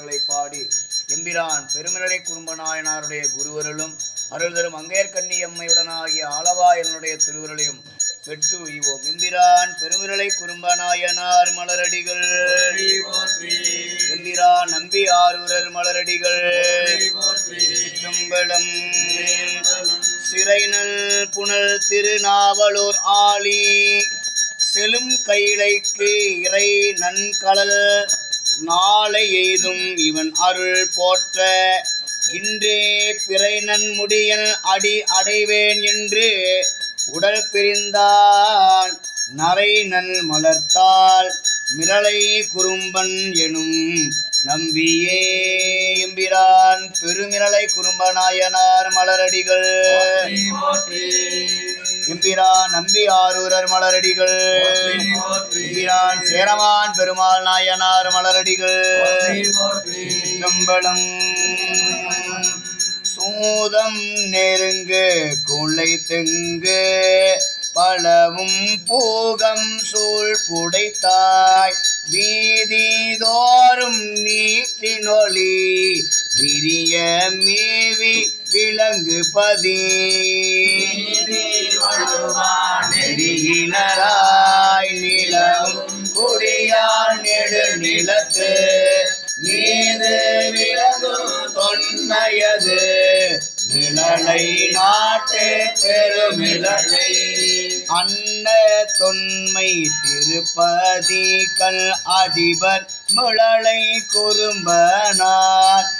பாடல்களை பாடி எம்பிரான் பெருமிரலை குறும்பநாயனாருடைய குருவருளும் அருள் தரும் அங்கேற்கண்ணி அம்மையுடனாகிய ஆளவாயனுடைய திருவுருளையும் பெற்று உய்வோம். எம்பிரான் பெருமிரலை குறும்பநாயனார் மலரடிகள். எம்பிரான் நம்பி ஆரூரர் மலரடிகள். சிற்றம்பலம். சிறைநல் புனல் திருநாவலூர் ஆளி செலும் கைலைக்கு இறை நன்கலல் நாளை எய்தும் இவன் அருள் போற்ற. இன்றே பிறை நன்முடியன் அடி அடைவேன் என்று உடல் பிரிந்தான். நரை நல் மலர்த்தால் மிரளை குறும்பன் எனும் நம்பியே எம்பிரான். பெருமிரலை குறும்பநாயனார் மலரடிகள். எம்பிரான் நம்பி ஆரூரர் மலரடிகள். எம்பிரான் சேரமான் பெருமாள் நாயனார் மலரடிகள். கம்பளம் சூதம் நெருங்கு குலை தெங்கு பலவும் பூகம் சூழ் புடைத்தாய். வீதி தோறும் நீட்டினொளி விரிய மேவி விலங்கு பதி. நெறியினராய் நிலம் குடியார் நெடு நிலத்து. நீது விலகும் தொன்மையது. நிழலை நாட்டு பெருமிழலை அன்ன தொன்மை திருப்பதி கல் அதிபர் முழலை குறும்பனார்.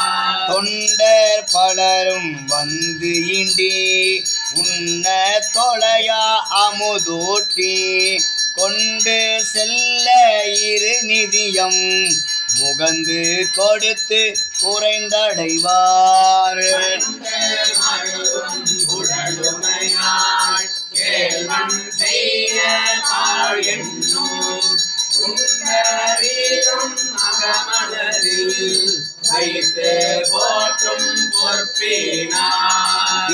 தொண்டர் பலரும் வந்து இண்டி உன்ன தொலையா அமுதூட்டி. கொண்டு செல்ல இரு நிதியம். முகந்து கொடுத்து குறைந்தடைவார். அகமலரில். வைத்து போற்றும் பொற்பீனா.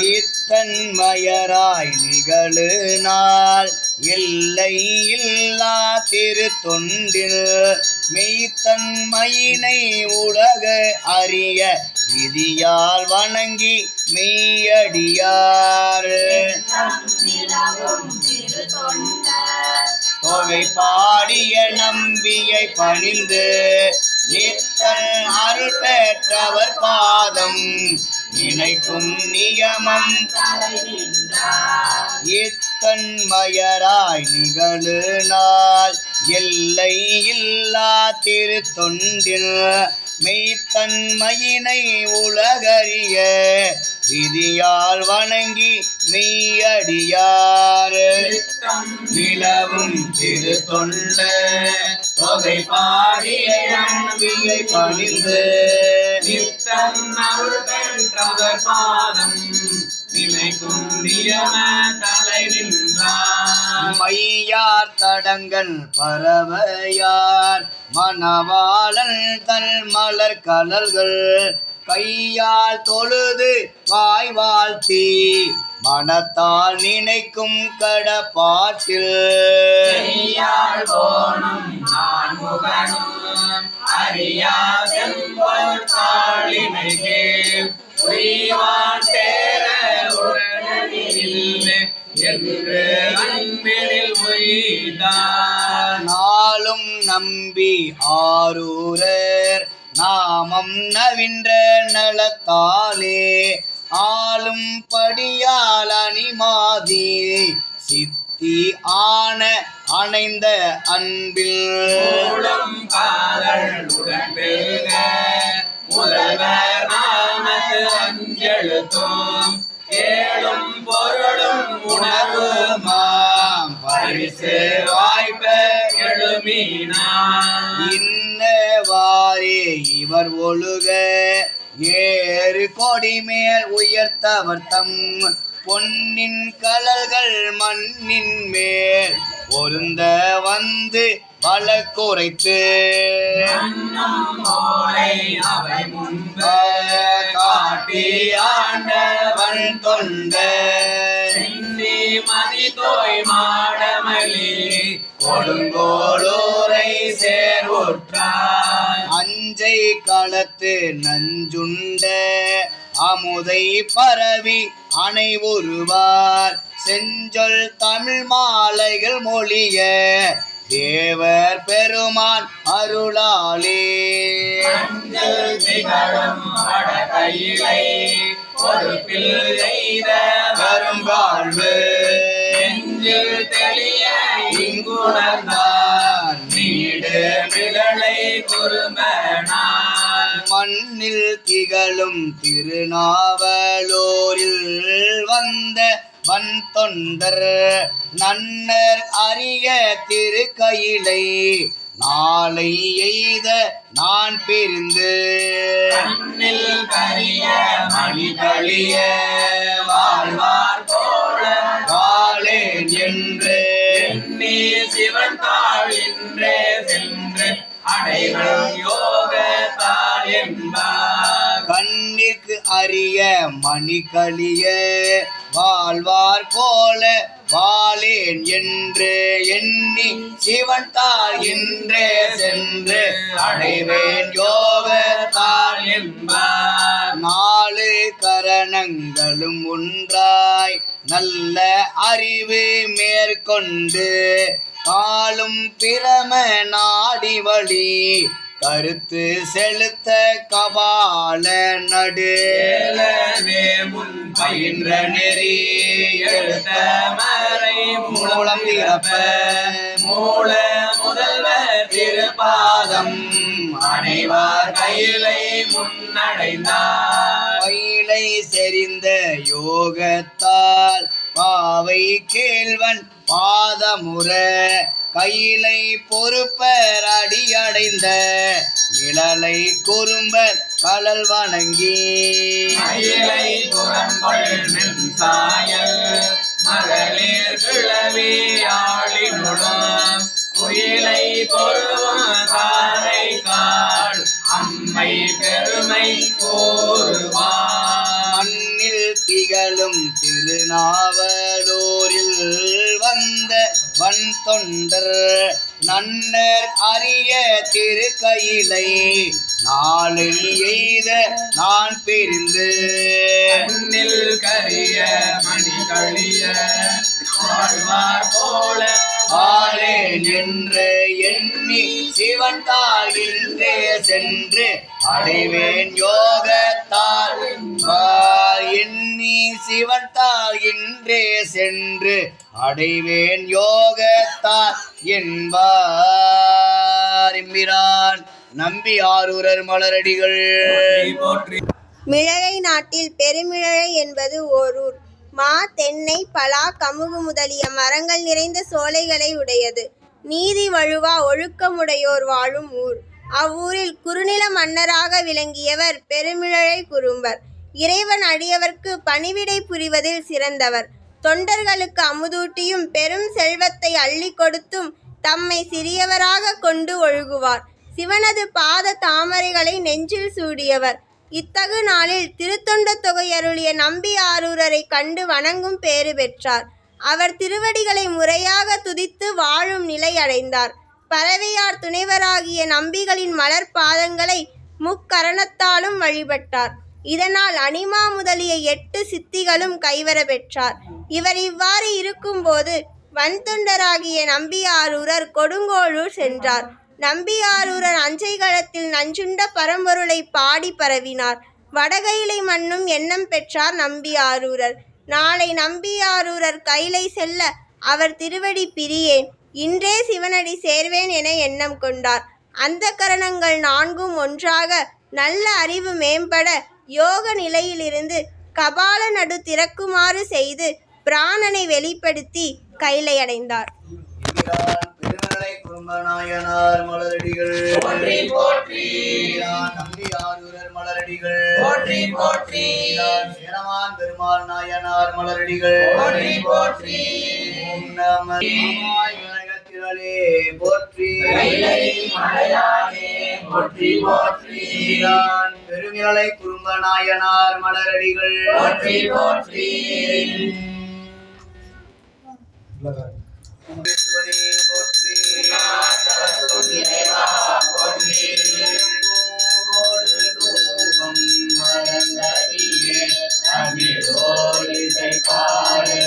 ஈத்தன்மயராய் நிகழு நாள். எல்லை இல்லா திருத்தொண்டில் மெய்த்தன்மையினை உலக அறிய விதியால் வணங்கி மெய்யடியார். தொகை பாடிய நம்பியை பணிந்து நித்தன் அருள் பெற்றவர் பாதம். நினைக்கும் நியமம் இத்தன்மயராய் நிகழு நாள் எல்லை இல்லா திருத்தொண்டில் மெய்த்தன்மையினை உலகறிய விதியால் வணங்கி மெய்யடியார். நிலவும் திரு தொண்ட தொகை பாடிய நம்பியை பணிந்து மையார் தடங்கள் பறவையார் மணவாளன் தன் மலர் கலல்கள் கையால் தொழுது வாய் வாழ்த்தி மனத்தால் நினைக்கும் கடப்பாட்டில் நாளும் நம்பி ஆரூரர் நாமம் நவின்ற நலத்தாலே ஆளும் படியால் அணிமாதி சித்தி ஆன அணைந்த அன்பில். உணவுமாம். பரிசு வாய்ப்ப இன்னவாறே இவர் ஒழுக. ஏறு கொடி மேல் உயர்த்தவர் தம். பொன்னின் கலல்கள் மண்ணின் மேல். பொருந்த வந்து வழக்குரைத்து. அவை முன்பு காட்டி ஆண்டவன் தொண்ட. மதி தோய் மாடமலி கொடுங்கோளூரை சேர்வுற்றார் அஞ்சை களத்து நஞ்சுண்ட அமுதை பரவி அனைவுருவார் செஞ்சொல் தமிழ் மாலைகள் மொழிய தேவர் பெருமான் அருளாலே. பொறுப்பில் எய்த வருங்காழ்வு நெஞ்சில் தெளிய இங்குணர்ந்தார் நீடு மிளலை மண்ணில் திகழும் திருநாவலூரில் வந்த வன் தொண்டர் நன்னர் அரிய திருக்கையிலை நாளை எய்த நான் பிரிந்து. கண்ணில் கரிய மணி கழிய வாழ்வார் போல வாழேன் என்று. எண்ணி சிவன் தாழ் இன்றே சென்று அடைகள் யோக தாழ் என்பார். கண்ணிற்கு அரிய மணிகளிய வாழ்வார் போல வாழேன் என்று எண்ணி சிவன் தாள் என்றே சென்று அடைவேன் யோகத்தால் என்பார். நாலு கரணங்களும் ஒன்றாய் நல்ல அறிவு மேற்கொண்டு காலும் பிரம நாடி வழி கருத்து செலுத்த கபால நடு. ஏலவே முன் பயின்ற நெறி எழுத்த மறை மூலம் திறப்ப மூல முதல்வர் திருப்பாதம். அனைவார் கையிலை முன்னடைந்தார். மயிலை செறிந்த யோகத்தால் பாவை கேள்வன் பாதமுற. கையிலை பொறுப்பர் அடியடைந்த நிழலை குறும்பர் கலல் வணங்கி. மயிலை மகளிர் ஆளினுடன். குயிலை பொறுவாரை காள் அம்மை பெருமை கோருவார் திகழும் திருநாவலூரில் வந்த வன் தொண்டர் நன்னர் அரிய திருக்கையிலை நாளை எய்த நான் பிரிந்து. மண்ணில் கரிய மணி கழிய வாழ்வார் போல வாழேன் என்று எண்ணி சிவன் தாள் இன்றே சென்று அடைவேன் யோகத்தால். எண்ணி சிவன் தாள் இன்றே சென்று அடைவேன் யோகத்தார் என்பார் நம்பி ஆரூரர் மலரடிகள். மிழலை நாட்டில் பெருமிழலை என்பது ஓர் ஊர் மா தென்னை பலா கமுகு முதலிய மரங்கள் நிறைந்த சோலைகளை உடையது. நீதி வழுவா ஒழுக்கமுடையோர் வாழும் ஊர். அவ்வூரில் குறுநில மன்னராக விளங்கியவர் பெருமிழலை குறும்பர். இறைவன் அடியவர்க்கு பணிவிடை புரிவதில் சிறந்தவர். தொண்டர்களுக்கு அமுதூட்டியும் பெரும் செல்வத்தை அள்ளி கொடுத்தும் தம்மை சிறியவராக கொண்டு ஒழுகுவார். சிவனது பாத தாமரைகளை நெஞ்சில் சூடியவர். இத்தகு நாளில் திருத்தொண்ட தொகையருளிய நம்பி ஆரூரரை கண்டு வணங்கும் பேறு பெற்றார். அவர் திருவடிகளை முறையாக துதித்து வாழும் நிலை அடைந்தார். பறவையார் துணைவராகிய நம்பிகளின் மலர் பாதங்களை முக்கரணத்தாலும் வழிபட்டார். இதனால் அனிமா முதலிய எட்டு சித்திகளும் கைவர பெற்றார். இவர் இவ்வாறு இருக்கும்போது வன்துண்டராகிய நம்பியாரூரர் கொடுங்கோளூர் சென்றார். நம்பியாரூரர் அஞ்சைகளத்தில் நஞ்சுண்ட பரம்பொருளை பாடி பரவினார். வடகையிலை மண்ணும் எண்ணம் பெற்றார் நம்பியாரூரர். நாளை நம்பியாரூரர் கைலை செல்ல அவர் திருவடி பிரியேன். இன்றே சிவனடி சேர்வேன் என எண்ணம் கொண்டார். அந்த கரணங்கள் நான்கும் ஒன்றாக நல்ல அறிவு மேம்பட யோக நிலையிலிருந்து கபால நடு திறக்குமாறு செய்து பிராணனை வெளிப்படுத்தி குறும்பர் கும்பநாயனார் மலரடிகள். போற்றி போற்றி. நம்பியாரூரர் மலரடிகள். போற்றி போற்றி. ஈரான் சேரமான் பெருமாள் நாயனார் மலரடிகள். போற்றி போற்றி. ஓம் நம போற்றி. மலையானே போற்றி பெருமிழலை குறும்ப நாயனார் மலரடிகள். போற்றி. போற்றி ஓடு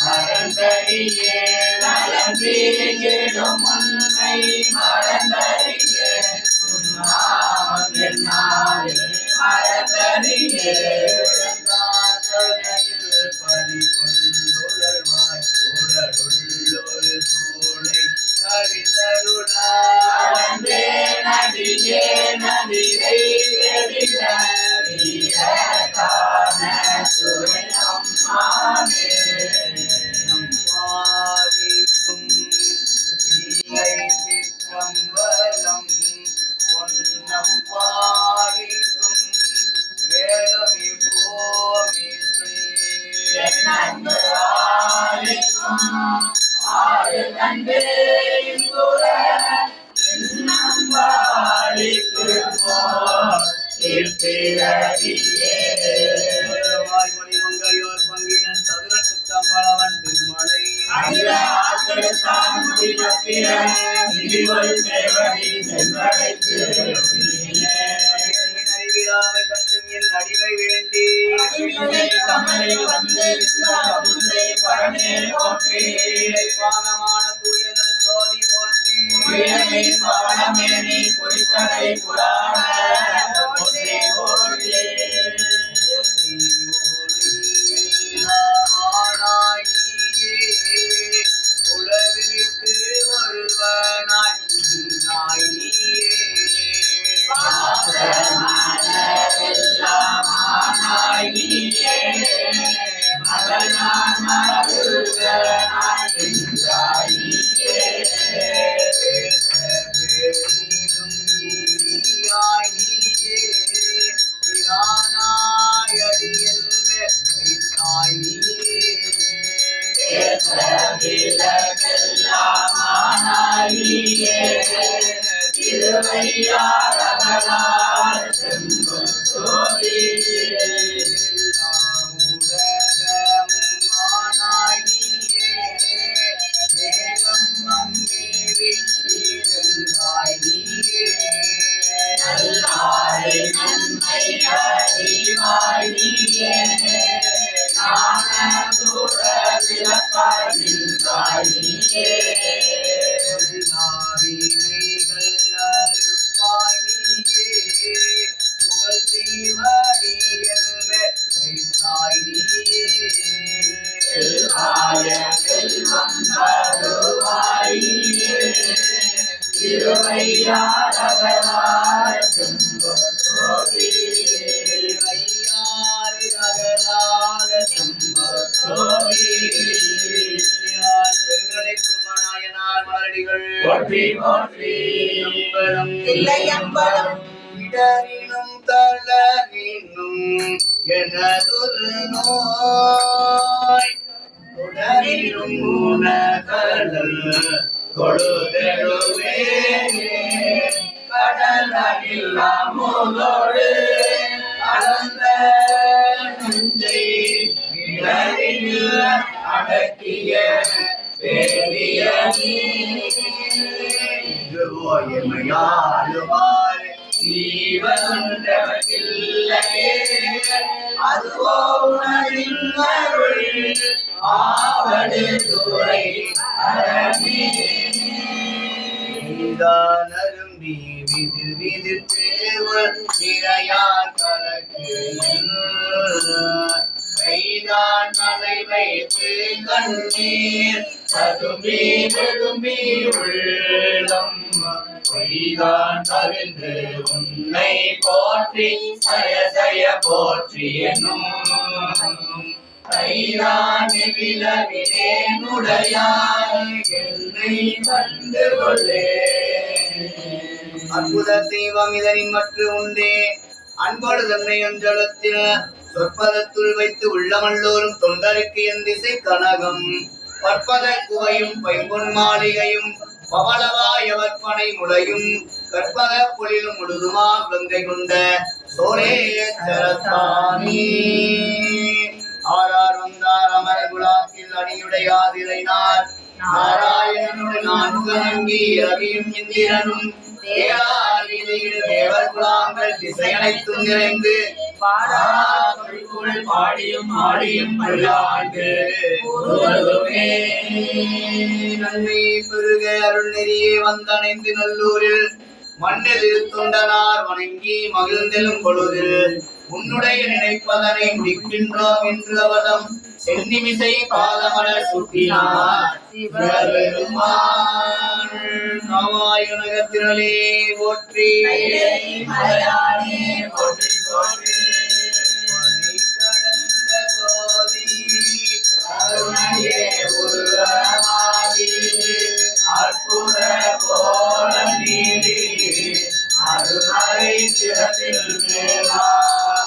மறந்தறியே தமிழோடிசை பாடல் உன்னை மறந்தறியே மறந்தறியே ஆட்களுக்கான் முடிவத்திர இடிவள் கண்டும் என் அடிமை வேண்டி கமலில் வந்து பரமே போற்றி பாகமான தூயனல் சோதி போற்றி உயர்மை குறித்தடை புராண தில்லையம்பலம் இடரினும் தளரினும் எனதொரு நோய். தொடரினும் உனகடல் கொடுதெழுவே கடலில் அமுதோடு கலந்த நெஞ்சை இடரில் அடக்கிய பெரிய எமையாளுமாறு ஜீவனுண்டவர்க்கில்லையே அதுவோ உணரின் ஆவடு துறை அரணே விதிர் விதிர் தேவர் நிறையா கலக்கு மைதான் மலை வைத்து கண்ணீர் ததும்பி வெதும்பி உள்ளம். பொய்தான் கவிழ்ந்து உன்னை போற்றி சய சய போற்றி என்னும். கைதான் விளவினேனுடையாய் என்னை கண்டு கொள்ளே. அற்புத தெய்வம் இதனின் மற்ற உண்டே. அன்போடு தன்னை அஞ்சலத்தின சொற்பதத்துள் வைத்து உள்ளமல்லோரும் தொண்டருக்கு என் திசை கனகம். பற்பத குவையும் பைம்பொன் மாளிகையும் பவளவாயவற்பனை முளையும். கற்பக பொழிலும் முழுதுமா கங்கை கொண்ட சோழேஸ்வரத்தானே ஆரார் வந்தார் அமர குலாத்தில் அணியுடையாதிரைனார் நாராயணனுடன் நான்முகனங்கி ரவியும் இந்திரனும். தேவர் குலாங்கள் திசையனைத்தும் நிறைந்து பாடாமல் பாடியும் ஆடியும் பல்லாண்டு. நன்மை பெருக அருள் நெறியே வந்தணைந்து நல்லூரில். மண்ணில் தொண்டனார் வணங்கி மகிழ்ந்தெழும் பொழுதில். உன்னுடைய நினைப்பதனை முடிக்கின்றோம் என்று அவதம். சென்னிமிசை பாதமலர் சுட்டினார். சிவபெருமான் நாராயணகத்திரளே போற்றி. போற்றி போற்றி. அற்புத கோல நீடி அருமறை திறத்தில் மேலாகும்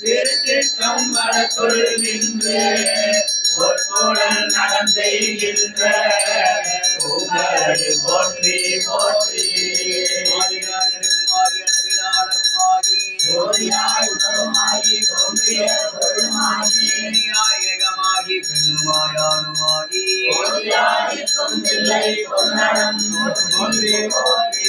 திருச்சிற்றம்பலத்துள் நின்று பொற்புடன் நடம் செய்கின்ற உங்களை போற்றி போற்றி. உணவுமாகி தோன்றிய பெருமாகி ஏகமாகி பொன்னடம் போற்றி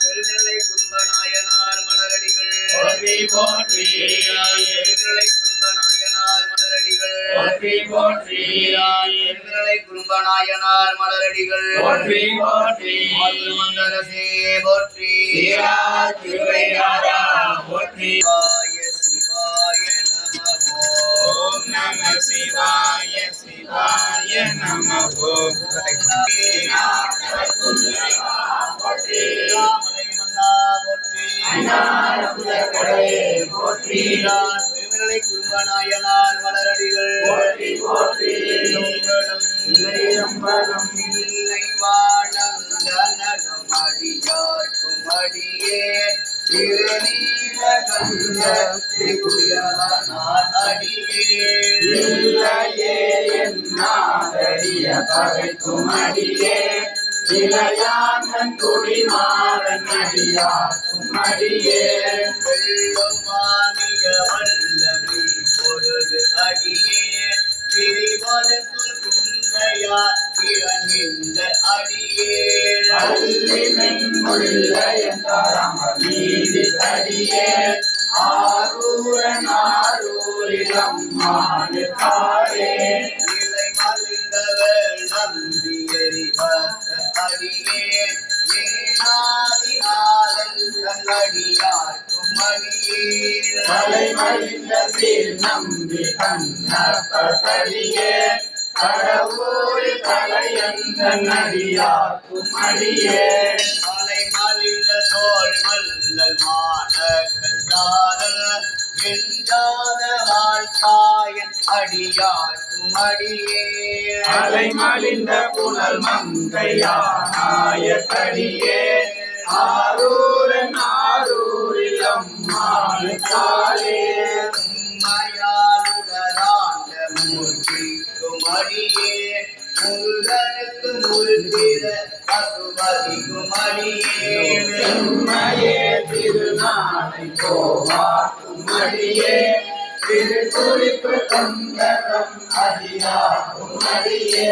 பெருநிலை கும்பநாயனார் மலரடிகள். போற்றி பெருநிலை மலரடிகள். போற்றி போற்றி. பெருநிலை கும்பநாயனார் மலரடிகள். போற்றி போற்றி. மந்தரசே போற்றி. சீரா திருவையாரா போற்றி. சிவாய சிவாய நமோ ஓம் நம சிவாய சிவாய நம ஓம் போற்றி. போற்றி. திருமலை குரும்பநாயனார் என்றாரமர் நீதி ஆரூரன் ஆரூரிடம் காடே இலை மலிந்தவள் நம்பியறி பத்த அடியே ஏனாதினாதன் தன்னடியார்க்கும் அடியே தலைமறிந்த சீர் நம்பி கண்ணப்படியே கடவுள் தலையந்த நடியாக்கும் அடியே மலை மறிந்த தோல் மல்லல் மான கஞ்சாதல் வாழ்த்தாயன் அடியார்க்கும் அடியே அலைமலிந்த புனல் மங்கையானாய ஆரூரன் ஆரூரில் அம்மாள் காலே. உம்மையாளுடனாண்ட பசுபதிக்கும் அடியே செம்மையே திருநாளை கோவாக்கும் அடியே திருக்குறிப்பு கொண்டகம் அடியாக்கும் அடியே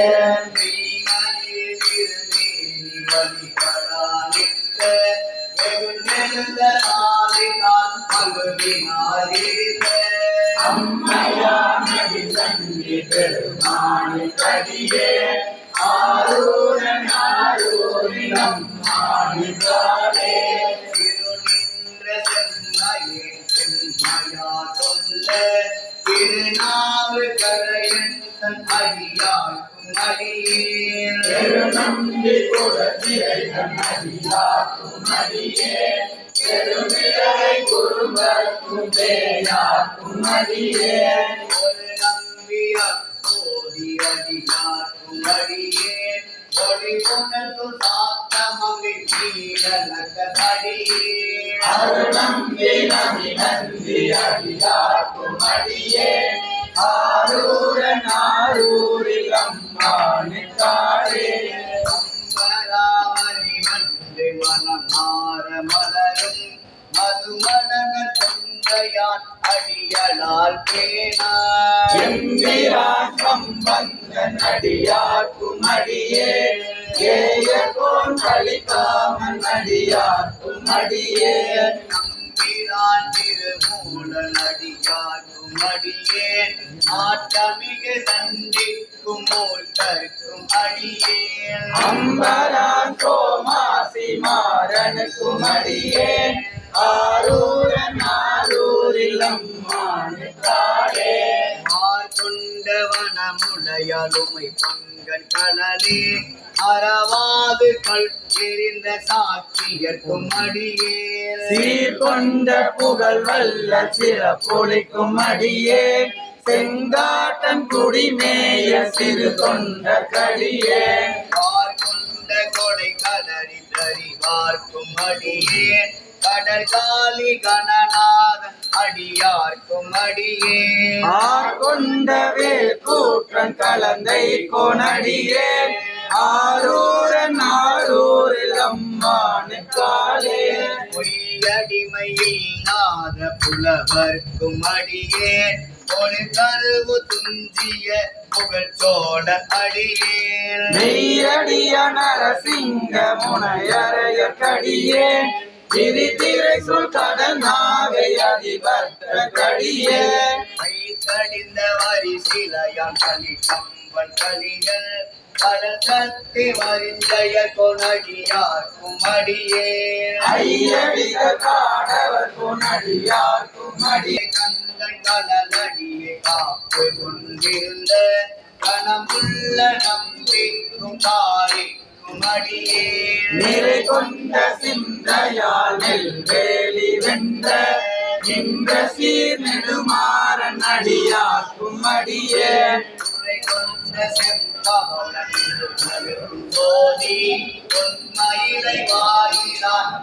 மெய்மையே திருமேனி வழிபடானிட்ட வெகுநெழுந்த நாளை நான் பகுதினாலிருந்த அம்மையா நடி தங்கி பெருமானி கடியே ஆரூரன் ஆரூரிடம் மாணிக்காலே திருநின்ற செம்மையே செம்மையா கொண்ட திருநாவு கரையன் தன் அடியார்க்கும் அடியேன் பெருநம்பி குலத்திரை அடியே பெருமிழலை குருவர்க்கும் பேயாக்கும் அடியே ஒளி புனர்ந்து சாத்தமங்கை கீழனக்க அடியேன் அருணம்பி நம்பி நந்தி அடியாக்கும் அடியே ஆரூரன் ஆரூரில் அம்மானுக்காரே அம்பராவதி வந்து மனமாற மலரும் மதுமலன தொந்தையான் அடியலால் பேனார் எம்பிரான் சம்பந்தன் அடியாக்கும் அடியே ஏயகோன் கலிக்காமன் அடியாக்கும் அடியே நம்பிரான் திருமூலன் அடியார்க்கும் அடியேன் ஆட்டமிகு தண்டிக்கும் மூர்த்தர்க்கும் அம்பரான் மாறனுக்கும் அடியே ஆரூரன் ஆரூரில் அம்மானுக்காரே ஆர்கொண்டவனமுடையலுமை பங்கன் கடலே. அறவாது கல் எறிந்த சாட்சியர்க்கும் அடியேன் சீர்கொண்ட புகழ் வல்ல சிறப்பொழிக்கும் அடியே. செங்காட்டன் குடிமேய சிறு கொண்ட கடியே. ஆர்கொண்ட கொடை கடலில் அறிவார்க்கும் அடியேன் கடற்காலி கணநாதன் அடியார்க்கும் அடியேன் ஆர்கொண்ட வேல் கூற்றன் கலந்தை கொனடியே. ஆரூரன் ஆரூரில் அம்மானுக்காலே பொய்யடிமையில் நாத புலவர்க்கும் அடியேன் ஒரு கருவு துஞ்சிய புகழ்ச்சோட மெய்யடிய நரசிங்க முனையறைய கடியே திரிதிரை சொல் கடல் நாகை அதிபர்த்த கடியே கை கடிந்த வரி சிலையான் களி கம்பன் களியல் கடல் சக்தி மறிந்தய கொனடியார்க்கும் அடியேன் ஐயடிக காடவர் புனடியாக்கும் அடி கந்தன் கலலடியை காப்பு கொண்டிருந்த கனமுள்ள நம்பிக்கும் தாரிக்கும் அடியேன் நிறை கொண்ட சிந்தையால் நெல்வேலி வென்ற நின்ற சீர் நெடுமாறன் அடியாக்கும் அடியே. துறை கொண்ட ஜோதி உண்மையிலை வாயிலான்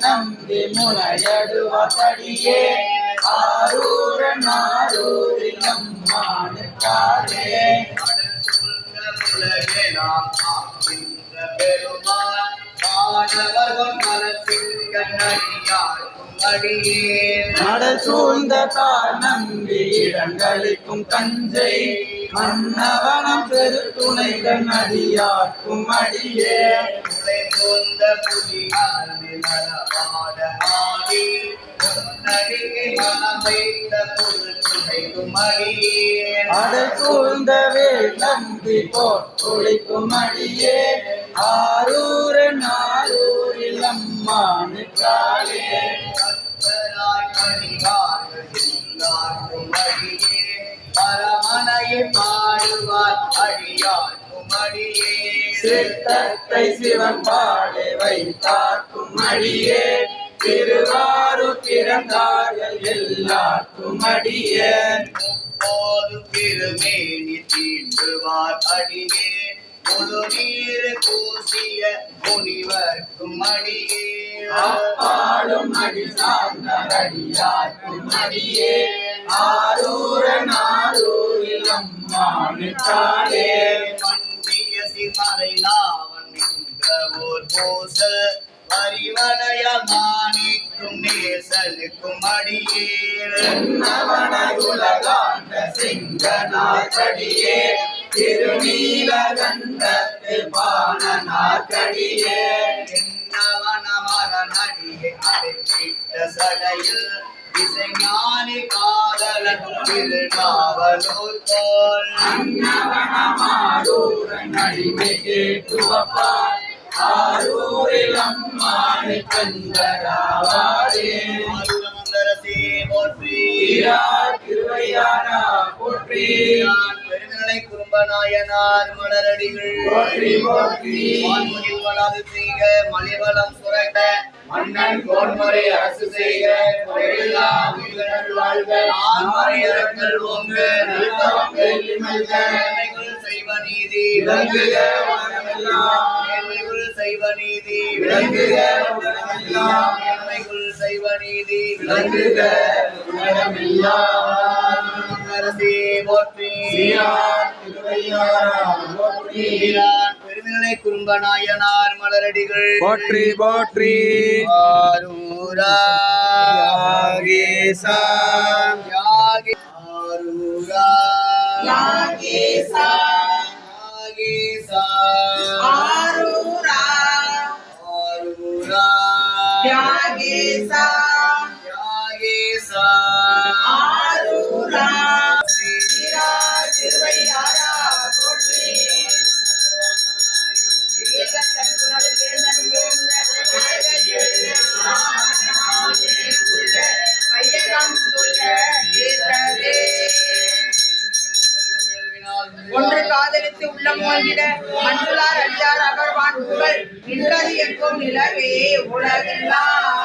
நம்பி ஆரூரில் அம்மானுக்காரே கடல் சூழ்ந்த உலகெல்லாம் காக்கின்ற பெருமான் மாணவர்கள் மனத்தின் கண்ணடியார்க்கும் அடியேன் நடல் சூழ்ந்த தார் நம்பி இடங்களிக்கும் தஞ்சை மன்னவனம் பெரு துணைகள் அடியாக்கும் அடியே உலை சூழ்ந்த புலி ஆடி அடல் சூழ்ந்த வேல் நம்பி போற்றுளிக்கும் அடியே ஆரூரன் ஆரூரில் அம்மானுக்காலே பக்தராய் பணிவார்கள் எல்லாருக்கும் அடியே. பரமனையை பாடுவார் அடியார்க்கும் அடியே. சித்தத்தை சிவன் பாடை வைத்தாக்கும் அடியே. திருவாரூர் பிறந்தார்கள் எல்லாருக்கும் அடியே முப்போது திருமேனி தீண்டுவார் அடியே முழு நீர் பூசிய முனிவர்க்கும் அடியே அப்பாடும் அடி சார்ந்த அடியாக்கும் அடியே ஆரூரன் ஆரூரில் அம்மானுக்காலே மண்டிய சிமறை நாவன் நின்ற ஓர் போச. பரிவளைய மாணிக்கும் நேசனுக்கும் அடியே என்னவன உலகாண்ட சிங்கநாதடியே திருநீலகண்டத்தில் பாணநாதடியே என்னவனமரனடியை அடைத்திட்ட சடையில் இசைஞானி திருநாவலூர் போல். ஆரூரில் அம்மானை போற்றி. திருவையாரா போற்றி. பெருநிலை குறும்பநாயனார் மலரடிகள். போற்றி போற்றி. வான்முகில் வளாது செய்க மலிவளம் சுரக்க மன்னன் கோன்முறை அரசு செய்க. குறைவில்லா உயிர்கள் வாழ்க. ஓங்க செய்வ நீதி. விளங்குக செய்வ நீதி விளங்குக மேன்மைகள் செய்வ நீதி விளங்குக அரசே போற்றி. பெருநிலை குறும்பநாயனார் மலரடிகள். போற்றி போற்றி. ஆரூரா. யாகேசா. காதலித்து உள்ளம் வாழ்ந்திட மண்ணுளார் அடியார் அகர்வான் புகழ் நின்றது எங்கும் நிலவே உலகெல்லாம்